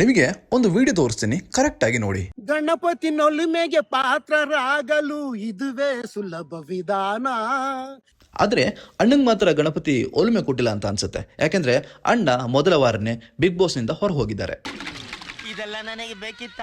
ನಿಮಗೆ ಒಂದು ವಿಡಿಯೋ ತೋರಿಸ್ತೀನಿ. ಕರೆಕ್ಟ್ ಆಗಿ ನೋಡಿ. ಗಣಪತಿ ನೊಲುಮೆಗೆ ಪಾತ್ರರಾಗಲು ಇದುವೇ ಸುಲಭ ವಿಧಾನ. ಆದರೆ ಅಣ್ಣಂಗ್ ಮಾತ್ರ ಗಣಪತಿ ಒಲುಮೆ ಕೊಟ್ಟಿಲ್ಲ ಅಂತ ಅನ್ಸುತ್ತೆ. ಯಾಕೆಂದ್ರೆ ಅಣ್ಣ ಮೊದಲ ವಾರನೇ ಬಿಗ್ ಬಾಸ್ನಿಂದ ಹೊರ ಹೋಗಿದ್ದಾರೆ. ಇದೆಲ್ಲ ನನಗೆ ಬೇಕಿತ್ತ?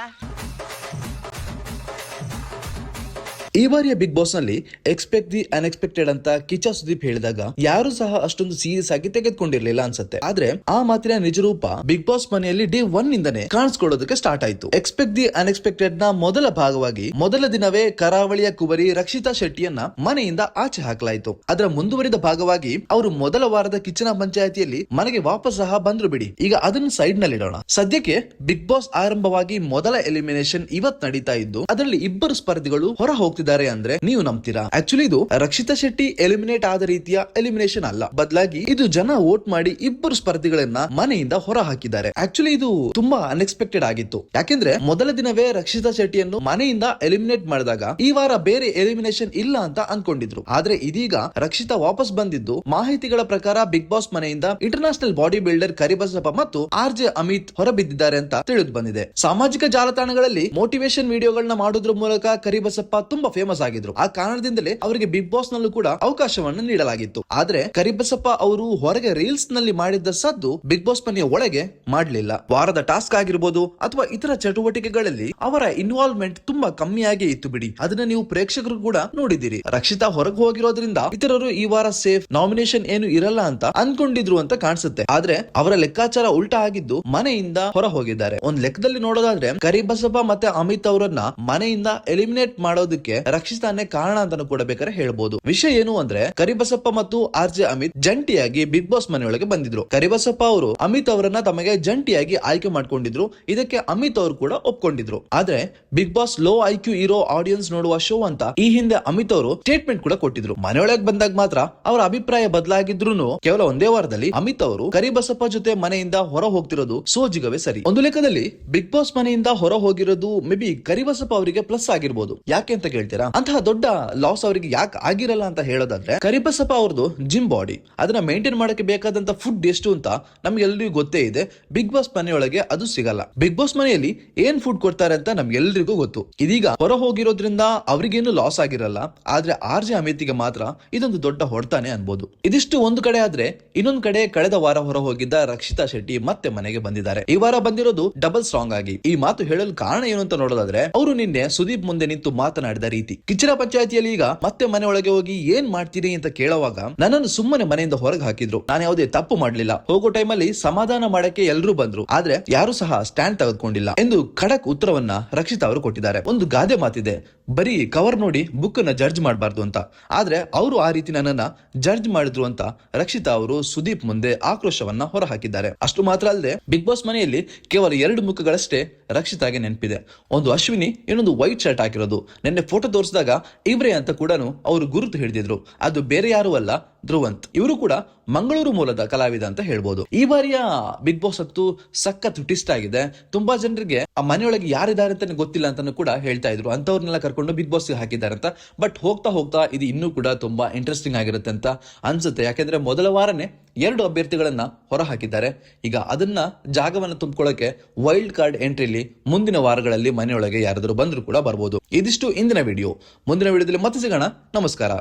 ಈ ಬಾರಿಯ ಬಿಗ್ ಬಾಸ್ನಲ್ಲಿ ಎಕ್ಸ್ಪೆಕ್ಟ್ ದಿ ಅನ್ಎಕ್ಸ್ಪೆಕ್ಟೆಡ್ ಅಂತ ಕಿಚ ಸುದೀಪ್ ಹೇಳಿದಾಗ, ಯಾರು ಸಹ ಅಷ್ಟೊಂದು ಸೀರಿಯಸ್ ಆಗಿ ತೆಗೆದುಕೊಂಡಿರ್ಲಿಲ್ಲ ಅನ್ಸುತ್ತೆ. ಆದ್ರೆ ಆ ಮಾತಿನ ನಿಜ ರೂಪ ಬಿಗ್ ಬಾಸ್ ಮನೆಯಲ್ಲಿ ಡೇ ಒನ್ ಇಂದನೇ ಕಾಣಿಸ್ಕೊಳ್ಳೋದಕ್ಕೆ ಸ್ಟಾರ್ಟ್ ಆಯ್ತು. ಎಕ್ಸ್ಪೆಕ್ಟ್ ದಿ ಅನ್ಎಕ್ಸ್ಪೆಕ್ಟೆಡ್ನ ಮೊದಲ ಭಾಗವಾಗಿ ಮೊದಲ ದಿನವೇ ಕರಾವಳಿಯ ಕುವರಿ ರಕ್ಷಿತಾ ಶೆಟ್ಟಿಯನ್ನ ಮನೆಯಿಂದ ಆಚೆ ಹಾಕಲಾಯಿತು. ಅದರ ಮುಂದುವರಿದ ಭಾಗವಾಗಿ ಅವರು ಮೊದಲ ವಾರದ ಕಿಚನ ಪಂಚಾಯತಿಯಲ್ಲಿ ಮನೆಗೆ ವಾಪಸ್ ಸಹ ಬಂದ್ರು ಬಿಡಿ. ಈಗ ಅದನ್ನು ಸೈಡ್ನಲ್ಲಿ ಇಡೋಣ ಸದ್ಯಕ್ಕೆ ಬಿಗ್ ಬಾಸ್ ಆರಂಭವಾಗಿ ಮೊದಲ ಎಲಿಮಿನೇಷನ್ ಇವತ್ ನಡೀತಾ ಇದ್ದು, ಅದರಲ್ಲಿ ಇಬ್ಬರು ಸ್ಪರ್ಧಿಗಳು ಹೊರ ಅಂದ್ರೆ ನೀವು ನಂಬ್ತೀರಾ? ಆಕ್ಚುಲಿ ಇದು ರಕ್ಷಿತಾ ಶೆಟ್ಟಿ ಎಲಿಮಿನೇಟ್ ಆದ ರೀತಿಯ ಎಲಿಮಿನೇಷನ್ ಅಲ್ಲ. ಬದಲಾಗಿ ಇದು ಜನ ವೋಟ್ ಮಾಡಿ ಇಬ್ಬರು ಸ್ಪರ್ಧಿಗಳನ್ನ ಮನೆಯಿಂದ ಹೊರ ಹಾಕಿದ್ದಾರೆ ಆಕ್ಚುಲಿ ಇದು ತುಂಬಾ ಅನ್ಎಕ್ಸ್ಪೆಕ್ಟೆಡ್ ಆಗಿತ್ತು. ಯಾಕೆಂದ್ರೆ ಮೊದಲ ದಿನವೇ ರಕ್ಷಿತಾ ಶೆಟ್ಟಿಯನ್ನು ಮನೆಯಿಂದ ಎಲಿಮಿನೇಟ್ ಮಾಡಿದಾಗ ಈ ವಾರ ಬೇರೆ ಎಲಿಮಿನೇಷನ್ ಇಲ್ಲ ಅಂತ ಅನ್ಕೊಂಡಿದ್ರು. ಆದ್ರೆ ಇದೀಗ ರಕ್ಷಿತಾ ವಾಪಸ್ ಬಂದಿದ್ದು ಮಾಹಿತಿಗಳ ಪ್ರಕಾರ ಬಿಗ್ ಬಾಸ್ ಮನೆಯಿಂದ ಇಂಟರ್ನ್ಯಾಷನಲ್ ಬಾಡಿ ಬಿಲ್ಡರ್ ಕರಿಬಸಪ್ಪ ಮತ್ತು ಆರ್ ಜೆ ಅಮಿತ್ ಹೊರಬಿದ್ದಿದ್ದಾರೆ ಅಂತ ತಿಳಿದು ಬಂದಿದೆ. ಸಾಮಾಜಿಕ ಜಾಲತಾಣಗಳಲ್ಲಿ ಮೋಟಿವೇಶನ್ ವಿಡಿಯೋಗಳನ್ನ ಮಾಡೋದ್ರ ಮೂಲಕ ಕರಿಬಸಪ್ಪ ತುಂಬಾ ಫೇಮಸ್ ಆಗಿದ್ರು. ಆ ಕಾರಣದಿಂದಲೇ ಅವರಿಗೆ ಬಿಗ್ ಬಾಸ್ ನಲ್ಲೂ ಕೂಡ ಅವಕಾಶವನ್ನು ನೀಡಲಾಗಿತ್ತು. ಆದ್ರೆ ಕರಿಬಸಪ್ಪ ಅವರು ಹೊರಗೆ ರೀಲ್ಸ್ನಲ್ಲಿ ಮಾಡಿದ್ದ ಸದ್ದು ಬಿಗ್ ಬಾಸ್ ಮನೆಯ ಒಳಗೆ ಮಾಡಲಿಲ್ಲ. ವಾರದ ಟಾಸ್ಕ್ ಆಗಿರ್ಬೋದು ಅಥವಾ ಇತರ ಚಟುವಟಿಕೆಗಳಲ್ಲಿ ಅವರ ಇನ್ವಾಲ್ವ್ಮೆಂಟ್ ತುಂಬಾ ಕಮ್ಮಿಯಾಗಿ ಇತ್ತು ಬಿಡಿ. ಅದನ್ನ ನೀವು ಪ್ರೇಕ್ಷಕರು ಕೂಡ ನೋಡಿದಿರಿ ರಕ್ಷಿತಾ ಹೊರಗೆ ಹೋಗಿರೋದ್ರಿಂದ ಇತರರು ಈ ವಾರ ಸೇಫ್ ನಾಮಿನೇಷನ್ ಏನು ಇರಲ್ಲ ಅಂತ ಅನ್ಕೊಂಡಿದ್ರು ಅಂತ ಕಾಣಿಸುತ್ತೆ. ಆದ್ರೆ ಅವರ ಲೆಕ್ಕಾಚಾರ ಉಲ್ಟಾ ಆಗಿದ್ದು ಮನೆಯಿಂದ ಹೊರ ಹೋಗಿದ್ದಾರೆ. ಒಂದ್ ಲೆಕ್ಕದಲ್ಲಿ ನೋಡೋದಾದ್ರೆ ಕರಿಬಸಪ್ಪ ಮತ್ತೆ ಅಮಿತ್ ಅವರನ್ನ ಮನೆಯಿಂದ ಎಲಿಮಿನೇಟ್ ಮಾಡೋದಕ್ಕೆ ರಕ್ಷಿತಾನೇ ಕಾರಣ ಅಂತಾನು ಕೂಡ ಬೇಕಾದ್ರೆ ಹೇಳ್ಬೋದು. ವಿಷಯ ಏನು ಅಂದ್ರೆ, ಕರಿಬಸಪ್ಪ ಮತ್ತು ಆರ್ ಜೆ ಅಮಿತ್ ಜಂಟಿಯಾಗಿ ಬಿಗ್ ಬಾಸ್ ಮನೆಯೊಳಗೆ ಬಂದಿದ್ರು. ಕರಿಬಸಪ್ಪ ಅವರು ಅಮಿತ್ ಅವರನ್ನ ತಮಗೆ ಜಂಟಿಯಾಗಿ ಆಯ್ಕೆ ಮಾಡ್ಕೊಂಡಿದ್ರು. ಇದಕ್ಕೆ ಅಮಿತ್ ಅವರು ಕೂಡ ಒಪ್ಕೊಂಡಿದ್ರು. ಆದ್ರೆ, Bigg Boss low I Q ಇರೋ ಆಡಿಯನ್ಸ್ ನೋಡುವ ಶೋ ಅಂತ ಈ ಹಿಂದೆ ಅಮಿತ್ ಅವರು ಸ್ಟೇಟ್ಮೆಂಟ್ ಕೂಡ ಕೊಟ್ಟಿದ್ರು. ಮನೆಯೊಳಗೆ ಬಂದಾಗ ಮಾತ್ರ ಅವರ ಅಭಿಪ್ರಾಯ ಬದಲಾಗಿದ್ರು ಕೇವಲ ಒಂದೇ ವಾರದಲ್ಲಿ ಅಮಿತ್ ಅವರು ಕರಿಬಸಪ್ಪ ಜೊತೆ ಮನೆಯಿಂದ ಹೊರ ಹೋಗ್ತಿರೋದು ಸೋಜಿಗವೇ ಸರಿ. ಒಂದು ಲೆಕ್ಕದಲ್ಲಿ, ಬಿಗ್ ಬಾಸ್ ಮನೆಯಿಂದ ಹೊರ ಹೋಗಿರೋದು ಮೇ ಬಿ ಕರಿಬಸಪ್ಪ ಅವರಿಗೆ ಪ್ಲಸ್ ಆಗಿರ್ಬೋದು. ಯಾಕೆ ಅಂತ ಕೇಳ್ತೀರಾ? ಅಂತಹ ದೊಡ್ಡ ಲಾಸ್ ಅವರಿಗೆ ಯಾಕೆ ಆಗಿರಲ್ಲ ಅಂತ ಹೇಳೋದಾದ್ರೆ, ಕರಿಬಸಪ್ಪ ಅವ್ರದ್ದು ಜಿಮ್ ಬಾಡಿ ಅದನ್ನ ಮೇಂಟೈನ್ ಮಾಡಕ್ಕೆ ಬೇಕಾದಂತ ಫುಡ್ ಎಷ್ಟು ಅಂತ ನಮ್ಗೆಲ್ರಿಗೂ ಗೊತ್ತೇ ಇದೆ. ಬಿಗ್ ಬಾಸ್ ಮನೆಯೊಳಗೆ ಅದು ಸಿಗಲ್ಲ. ಬಿಗ್ ಬಾಸ್ ಮನೆಯಲ್ಲಿ ಏನ್ ಫುಡ್ ಕೊಡ್ತಾರೆ ಅಂತ ನಮ್ಗೆಲ್ರಿಗೂ ಗೊತ್ತು. ಇದೀಗ ಹೊರ ಹೋಗಿರೋದ್ರಿಂದ ಅವರಿಗೇನು ಲಾಸ್ ಆಗಿರಲ್ಲ. ಆದ್ರೆ ಆರ್ ಜೆ ಅಮಿತ್ಗೆ ಮಾತ್ರ ಇದೊಂದು ದೊಡ್ಡ ಹೊಡ್ತಾನೆ ಅನ್ಬೋದು. ಇದಿಷ್ಟು ಒಂದು ಕಡೆ ಆದ್ರೆ ಇನ್ನೊಂದ್ ಕಡೆ ಕಳೆದ ವಾರ ಹೊರ ಹೋಗಿದ್ದ ರಕ್ಷಿತಾ ಶೆಟ್ಟಿ ಮತ್ತೆ ಮನೆಗೆ ಬಂದಿದ್ದಾರೆ. ಈ ವಾರ ಬಂದಿರೋದು ಡಬಲ್ ಸ್ಟ್ರಾಂಗ್ ಆಗಿ. ಈ ಮಾತು ಹೇಳಲು ಕಾರಣ ಏನು ಅಂತ ನೋಡೋದಾದ್ರೆ, ಅವರು ನಿನ್ನೆ ಸುದೀಪ್ ಮುಂದೆ ನಿಂತು ಮಾತನಾಡಿದ ರೀತಿ. ಕಿಚ್ಚಿನ ಪಂಚಾಯತಿಯಲ್ಲಿ ಈಗ ಮತ್ತೆ ಮನೆ ಒಳಗೆ ಹೋಗಿ ಏನ್ ಮಾಡ್ತೀರಿ ಅಂತ ಕೇಳುವಾಗ ನನ್ನನ್ನು ಸುಮ್ಮನೆ ಮನೆಯಿಂದ ಹೊರಗೆ ಹಾಕಿದ್ರು. ನಾನು ಯಾವುದೇ ತಪ್ಪು ಮಾಡಲಿಲ್ಲ. ಹೋಗೋ ಟೈಮಲ್ಲಿ ಸಮಾಧಾನ ಮಾಡಕ್ಕೆ ಎಲ್ಲರೂ ಬಂದ್ರು. ಆದ್ರೆ ಯಾರು ಸಹ ಸ್ಟ್ಯಾಂಡ್ ತೆಗೆದುಕೊಂಡಿಲ್ಲ ಎಂದು ಖಡಕ್ ಉತ್ತರವನ್ನ ರಕ್ಷಿತಾ ಅವರು ಕೊಟ್ಟಿದ್ದಾರೆ. ಒಂದು ಗಾದೆ ಮಾತಿದೆ. ಬರೀ ಕವರ್ ನೋಡಿ ಬುಕ್ ಅನ್ನ ಜಡ್ಜ್ ಮಾಡಬಾರ್ದು ಅಂತ. ಆದ್ರೆ ಅವರು ಆ ರೀತಿ ನನ್ನನ್ನ ಜಡ್ಜ್ ಮಾಡಿದ್ರು ಅಂತ ರಕ್ಷಿತಾ ಅವರು ಸುದೀಪ್ ಮುಂದೆ ಆಕ್ರೋಶವನ್ನ ಹೊರಹಾಕಿದ್ದಾರೆ. ಅಷ್ಟು ಮಾತ್ರ ಅಲ್ಲದೆ ಬಿಗ್ ಬಾಸ್ ಮನೆಯಲ್ಲಿ ಕೇವಲ ಎರಡು ಮುಖಗಳಷ್ಟೇ ರಕ್ಷಿತಾಗೆ ನೆನಪಿದೆ. ಒಂದು ಅಶ್ವಿನಿ, ಇನ್ನೊಂದು ವೈಟ್ ಶರ್ಟ್ ಹಾಕಿರೋದು. ನಿನ್ನೆ ಫೋಟೋ ತೋರಿಸಿದಾಗ ಇಬ್ರೇ ಅಂತ ಕೂಡ ಅವರು ಗುರುತು ಹಿಡಿದಿದ್ರು. ಅದು ಬೇರೆ ಯಾರು ಅಲ್ಲ, ಧ್ರುವಂತ್. ಇವರು ಕೂಡ ಮಂಗಳೂರು ಮೂಲದ ಕಲಾವಿದ ಅಂತ ಹೇಳ್ಬೋದು. ಈ ಬಾರಿಯ ಬಿಗ್ ಬಾಸ್ ಹತ್ತು ಸಖತ್ ಟ್ವಿಸ್ಟ್ ಆಗಿದೆ. ತುಂಬಾ ಜನರಿಗೆ ಆ ಮನೆಯೊಳಗೆ ಯಾರಿದ್ದಾರೆ ಅಂತ ಗೊತ್ತಿಲ್ಲ ಅಂತಾನು ಕೂಡ ಹೇಳ್ತಾ ಇದ್ರು. ಅಂತವ್ರನ್ನೆಲ್ಲ ಕರ್ಕೊಂಡು ಬಿಗ್ ಬಾಸ್ ಹಾಕಿದ್ದಾರೆ ಅಂತ. ಬಟ್ ಹೋಗ್ತಾ ಹೋಗ್ತಾ ಇದು ಇನ್ನೂ ಕೂಡ ತುಂಬಾ ಇಂಟ್ರೆಸ್ಟಿಂಗ್ ಆಗಿರುತ್ತೆ ಅಂತ ಅನ್ಸುತ್ತೆ. ಯಾಕೆಂದ್ರೆ ಮೊದಲ ವಾರನೇ ಎರಡು ಅಭ್ಯರ್ಥಿಗಳನ್ನ ಹೊರಹಾಕಿದ್ದಾರೆ. ಈಗ ಅದನ್ನ ಜಾಗವನ್ನು ತುಂಬಿಕೊಳ್ಳಕ್ಕೆ ವೈಲ್ಡ್ ಕಾರ್ಡ್ ಎಂಟ್ರಿಲಿ ಮುಂದಿನ ವಾರಗಳಲ್ಲಿ ಮನೆಯೊಳಗೆ ಯಾರಾದರೂ ಬಂದರೂ ಕೂಡ ಬರ್ಬೋದು. ಇದಿಷ್ಟು ಇಂದಿನ ವಿಡಿಯೋ ಮುಂದಿನ ವಿಡಿಯೋದಲ್ಲಿ ಮತ್ತೆ ಸಿಗೋಣ. ನಮಸ್ಕಾರ.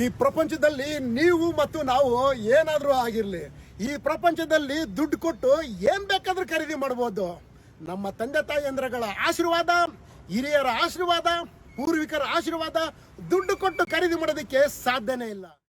ಈ ಪ್ರಪಂಚದಲ್ಲಿ ನೀವು ಮತ್ತು ನಾವು ಏನಾದರೂ ಆಗಿರಲಿ, ಈ ಪ್ರಪಂಚದಲ್ಲಿ ದುಡ್ಡು ಕೊಟ್ಟು ಏನ್ ಬೇಕಾದ್ರೂ ಖರೀದಿ ಮಾಡಬಹುದು ನಮ್ಮ ತಂದೆ ತಾಯಿಯಂದ್ರಗಳ ಆಶೀರ್ವಾದ, ಹಿರಿಯರ ಆಶೀರ್ವಾದ, ಪೂರ್ವಿಕರ ಆಶೀರ್ವಾದ ದುಡ್ಡು ಕೊಟ್ಟು ಖರೀದಿ ಮಾಡೋದಕ್ಕೆ ಸಾಧ್ಯನೇ ಇಲ್ಲ.